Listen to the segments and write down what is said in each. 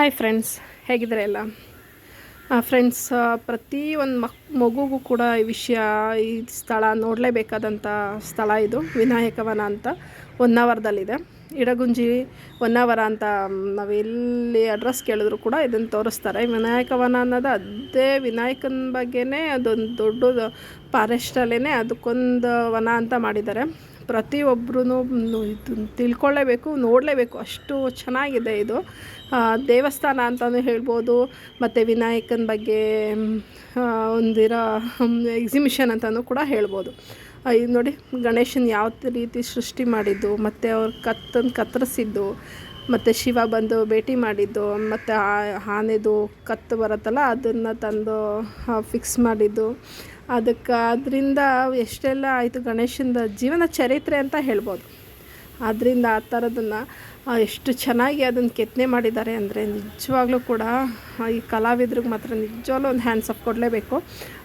Hi friends ಹೇಗಿದ್ದಾರೆ ಎಲ್ಲ? Friends ಪ್ರತಿ ಒಂದು ಮಕ್, ಮಗುಗೂ ಕೂಡ ಈ ವಿಷಯ, ಈ ಸ್ಥಳ ನೋಡಲೇಬೇಕಾದಂಥ ಸ್ಥಳ ಇದು ವಿನಾಯಕವನ ಅಂತ ಹೊನ್ನಾವರದಲ್ಲಿದೆ ಇಡಗುಂಜಿ ಹೊನ್ನಾವರ ಅಂತ ನಾವು ಎಲ್ಲಿ ಅಡ್ರೆಸ್ ಕೇಳಿದ್ರು ಕೂಡ ಇದನ್ನು ತೋರಿಸ್ತಾರೆ. ವಿನಾಯಕವನ ಅನ್ನೋದು ಅದೇ ವಿನಾಯಕನ ಬಗ್ಗೆನೇ ಅದೊಂದು ದೊಡ್ಡದು ಫಾರೆಸ್ಟಲ್ಲೇ ಅದಕ್ಕೊಂದು ವನ ಅಂತ ಮಾಡಿದ್ದಾರೆ. ಪ್ರತಿಯೊಬ್ಬರೂ ಇದು ತಿಳ್ಕೊಳ್ಳೇಬೇಕು, ನೋಡಲೇಬೇಕು. ಅಷ್ಟು ಚೆನ್ನಾಗಿದೆ ಇದು. ದೇವಸ್ಥಾನ ಅಂತಲೂ ಹೇಳ್ಬೋದು, ಮತ್ತು ವಿನಾಯಕನ ಬಗ್ಗೆ ಒಂದಿರೋ ಎಕ್ಸಿಮಿಷನ್ ಅಂತಲೂ ಕೂಡ ಹೇಳ್ಬೋದು. ಇದು ನೋಡಿ, ಗಣೇಶನ ಯಾವ ರೀತಿ ಸೃಷ್ಟಿ ಮಾಡಿದ್ದು, ಮತ್ತು ಅವ್ರು ಕತ್ತನ್ನು ಕತ್ತರಿಸಿದ್ದು ಮತ್ತು ಶಿವ ಬಂದು ಭೇಟಿ ಮಾಡಿದ್ದು, ಮತ್ತು ಆನೆದು ಕತ್ತು ಬರುತ್ತಲ್ಲ, ಅದನ್ನು ತಂದು ಫಿಕ್ಸ್ ಮಾಡಿದ್ದು ಅದಕ್ಕೆ ಅದರಿಂದ ಎಷ್ಟೆಲ್ಲ ಆಯಿತು ಗಣೇಶನ ಜೀವನ ಚರಿತ್ರೆ ಅಂತ ಹೇಳ್ಬೋದು. ಆದ್ದರಿಂದ ಆ ಥರದನ್ನು ಎಷ್ಟು ಚೆನ್ನಾಗಿ ಅದನ್ನು ಕೆತ್ತನೆ ಮಾಡಿದ್ದಾರೆ ಅಂದರೆ ನಿಜವಾಗ್ಲೂ ಕೂಡ ಈ ಕಲಾವಿದ್ರಿಗೆ ಮಾತ್ರ ನಿಜವಾಗ್ಲೂ ಒಂದು ಹ್ಯಾಂಡ್ಸ್ ಅಪ್ ಕೊಡಲೇಬೇಕು.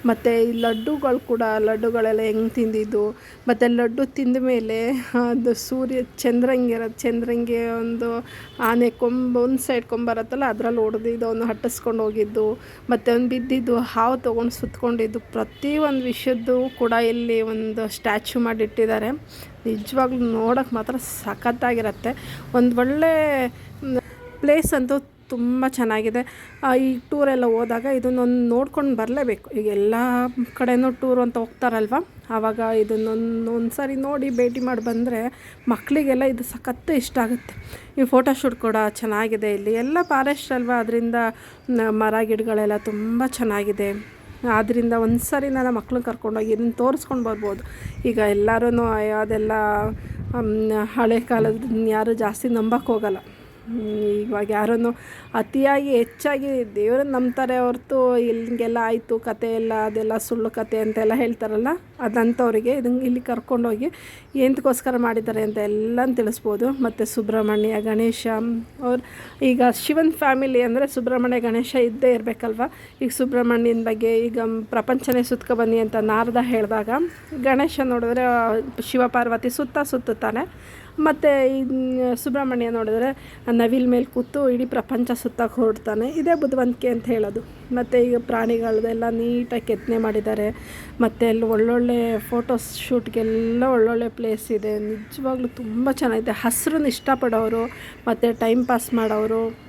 ಮತ್ತು ಈ ಲಡ್ಡುಗಳು ಕೂಡ, ಲಡ್ಡುಗಳೆಲ್ಲ ಹೆಂಗೆ ತಿಂದಿದ್ದು, ಮತ್ತು ಲಡ್ಡು ತಿಂದ ಮೇಲೆ ಅದು ಸೂರ್ಯ ಚಂದ್ರಂಗೆ ಚಂದ್ರಂಗೆ ಒಂದು ಆನೆ ಕೊಂಬ, ಒಂದು ಸೈಡ್ ಕೊಂಬರತ್ತಲ್ಲ ಅದರಲ್ಲಿ ಹೊಡೆದಿದ್ದು ಅವನು ಹಟ್ಟಿಸ್ಕೊಂಡು ಹೋಗಿದ್ದು, ಮತ್ತು ಅವ್ನು ಬಿದ್ದಿದ್ದು, ಹಾವು ತೊಗೊಂಡು ಸುತ್ತಕೊಂಡಿದ್ದು ಪ್ರತಿ ಒಂದು ವಿಷಯದ್ದು ಕೂಡ ಇಲ್ಲಿ ಒಂದು ಸ್ಟ್ಯಾಚ್ಯೂ ಮಾಡಿಟ್ಟಿದ್ದಾರೆ. ನಿಜವಾಗ್ಲೂ ನೋಡೋಕ್ಕೆ ಮಾತ್ರ ಸಖತ್ತಾಗಿರತ್ತೆ. ಒಂದು ಒಳ್ಳೆ ಪ್ಲೇಸ್ ಅಂತೂ ತುಂಬ ಚೆನ್ನಾಗಿದೆ. ಈ ಟೂರೆಲ್ಲ ಹೋದಾಗ ಇದನ್ನೊಂದು ನೋಡ್ಕೊಂಡು ಬರಲೇಬೇಕು. ಈಗ ಎಲ್ಲ ಕಡೆನೂ ಟೂರ್ ಅಂತ ಹೋಗ್ತಾರಲ್ವ? ಆವಾಗ ಇದನ್ನೊಂದು ಒಂದು ಸಾರಿ ನೋಡಿ ಭೇಟಿ ಮಾಡಿ ಬಂದರೆ ಮಕ್ಕಳಿಗೆಲ್ಲ ಇದು ಸಖತ್ತು ಇಷ್ಟ ಆಗುತ್ತೆ. ಈ ಫೋಟೋ ಶೂಟ್ ಕೂಡ ಚೆನ್ನಾಗಿದೆ ಇಲ್ಲಿ. ಎಲ್ಲ ಫಾರೆಸ್ಟ್ ಅಲ್ವಾ? ಅದರಿಂದ ಮರ, ಗಿಡಗಳೆಲ್ಲ ತುಂಬ ಚೆನ್ನಾಗಿದೆ. ಆದ್ದರಿಂದ ಒಂದು ಸಾರಿ ನಾನು ಮಕ್ಕಳನ್ನ ಕರ್ಕೊಂಡೋಗಿ ಇದನ್ನು ತೋರಿಸ್ಕೊಂಡು ಬರ್ಬೋದು. ಈಗ ಎಲ್ಲರೂ ಅದೆಲ್ಲ ಹಳೆ ಕಾಲದ ಯಾರು ಜಾಸ್ತಿ ನಂಬಕ್ಕೆ ಹೋಗಲ್ಲ ಇವಾಗ ಯಾರನ್ನು ಅತಿಯಾಗಿ ಹೆಚ್ಚಾಗಿ ದೇವರನ್ನು ನಂಬ್ತಾರೆ ಹೊರತು ಇಲ್ಲಿಗೆಲ್ಲ ಆಯಿತು ಕತೆ ಎಲ್ಲ, ಅದೆಲ್ಲ ಸುಳ್ಳು ಕತೆ ಅಂತೆಲ್ಲ ಹೇಳ್ತಾರಲ್ಲ, ಅದಂಥವ್ರಿಗೆ ಇದನ್ನು ಇಲ್ಲಿ ಕರ್ಕೊಂಡೋಗಿ ಎಂತಕ್ಕೋಸ್ಕರ ಮಾಡಿದ್ದಾರೆ ಅಂತ ಎಲ್ಲ ತಿಳಿಸ್ಬೋದು. ಮತ್ತು ಸುಬ್ರಹ್ಮಣ್ಯ, ಗಣೇಶ, ಅವ್ರು ಈಗ ಶಿವನ್ ಫ್ಯಾಮಿಲಿ ಅಂದರೆ ಸುಬ್ರಹ್ಮಣ್ಯ, ಗಣೇಶ ಇದ್ದೇ ಇರಬೇಕಲ್ವ? ಈಗ ಸುಬ್ರಹ್ಮಣ್ಯನ ಬಗ್ಗೆ ಈಗ ಪ್ರಪಂಚನೇ ಸುತ್ಕೊ ಬನ್ನಿ ಅಂತ ನಾರದ ಹೇಳಿದಾಗ, ಗಣೇಶ ನೋಡಿದ್ರೆ ಶಿವಪಾರ್ವತಿ ಸುತ್ತ ಸುತ್ತುತ್ತಾನೆ. ಮತ್ತು ಸುಬ್ರಹ್ಮಣ್ಯ ನೋಡಿದ್ರೆ ನವಿಲ್ ಮೇಲೆ ಕೂತು ಇಡೀ ಪ್ರಪಂಚ ಸುತ್ತಕ್ಕೆ ಹೊರಡ್ತಾನೆ. ಇದೇ ಬುದ್ಧಿವಂತಿಕೆ ಅಂತ ಹೇಳೋದು. ಮತ್ತು ಈಗ ಪ್ರಾಣಿಗಳದೆಲ್ಲ ನೀಟಾಗಿ ಕೆತ್ತನೆ ಮಾಡಿದ್ದಾರೆ. ಮತ್ತು ಅಲ್ಲಿ ಒಳ್ಳೊಳ್ಳೆ ಫೋಟೋಸ್ ಶೂಟ್ಗೆಲ್ಲ ಒಳ್ಳೊಳ್ಳೆ ಪ್ಲೇಸ್ ಇದೆ. ನಿಜವಾಗ್ಲೂ ತುಂಬ ಚೆನ್ನಾಗಿದೆ. ಹಸ್ರನ್ನ ಇಷ್ಟಪಡೋರು, ಮತ್ತು ಟೈಮ್ ಪಾಸ್ ಮಾಡೋರು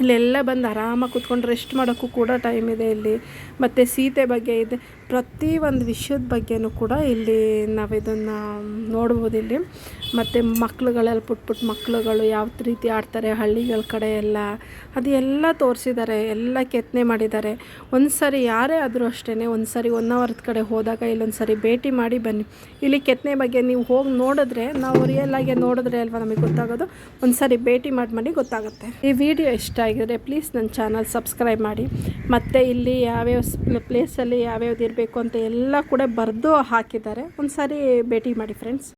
ಇಲ್ಲೆಲ್ಲ ಬಂದು ಆರಾಮಾಗಿ ಕೂತ್ಕೊಂಡು ರೆಸ್ಟ್ ಮಾಡೋಕ್ಕೂ ಕೂಡ ಟೈಮ್ ಇದೆ ಇಲ್ಲಿ. ಮತ್ತು ಸೀತೆ ಬಗ್ಗೆ ಇದೆ. ಪ್ರತಿ ಒಂದು ವಿಷಯದ ಬಗ್ಗೆಯೂ ಕೂಡ ಇಲ್ಲಿ ನಾವು ಇದನ್ನು ನೋಡ್ಬೋದು ಇಲ್ಲಿ. ಮತ್ತು ಮಕ್ಳುಗಳೆಲ್ಲ ಪುಟ್ ಪುಟ್ ಮಕ್ಳುಗಳು ಯಾವ ರೀತಿ ಆಡ್ತಾರೆ, ಹಳ್ಳಿಗಳ ಕಡೆ ಎಲ್ಲ. ಅದು ಎಲ್ಲ ತೋರಿಸಿದ್ದಾರೆ ಎಲ್ಲ ಕೆತ್ತನೆ ಮಾಡಿದ್ದಾರೆ ಒಂದು ಸಾರಿ ಯಾರೇ ಆದರೂ ಅಷ್ಟೇ ಒಂದು ಸಾರಿ ಒನ್ ಅವರ್ದ ಕಡೆ ಹೋದಾಗ ಇಲ್ಲೊಂದು ಸಾರಿ ಭೇಟಿ ಮಾಡಿ ಬನ್ನಿ. ಇಲ್ಲಿ ಕೆತ್ತನೆ ಬಗ್ಗೆ ನೀವು ಹೋಗಿ ನೋಡಿದ್ರೆ, ನಾವು ರಿಯಲಾಗಿ ನೋಡಿದ್ರೆ ಅಲ್ವಾ ನಮಗೆ ಗೊತ್ತಾಗೋದು? ಒಂದು ಸಾರಿ ಭೇಟಿ ಮಾಡಿ ಮಾಡಿ ಗೊತ್ತಾಗುತ್ತೆ. ಈ ವಿಡಿಯೋ ಇಷ್ಟ ಆಗಿದ್ರೆ ಪ್ಲೀಸ್ ನನ್ನ ಚಾನಲ್ ಸಬ್ಸ್ಕ್ರೈಬ್ ಮಾಡಿ. ಮತ್ತು ಇಲ್ಲಿ ಯಾವ್ಯಾವ ಪ್ಲೇಸಲ್ಲಿ ಯಾವ್ಯಾವ್ದು ಇರಬೇಕು ಅಂತ ಎಲ್ಲ ಕೂಡ ಬರೆದು ಹಾಕಿದ್ದಾರೆ. ಒಂದು ಸಾರಿ ಭೇಟಿ ಮಾಡಿ ಫ್ರೆಂಡ್ಸ್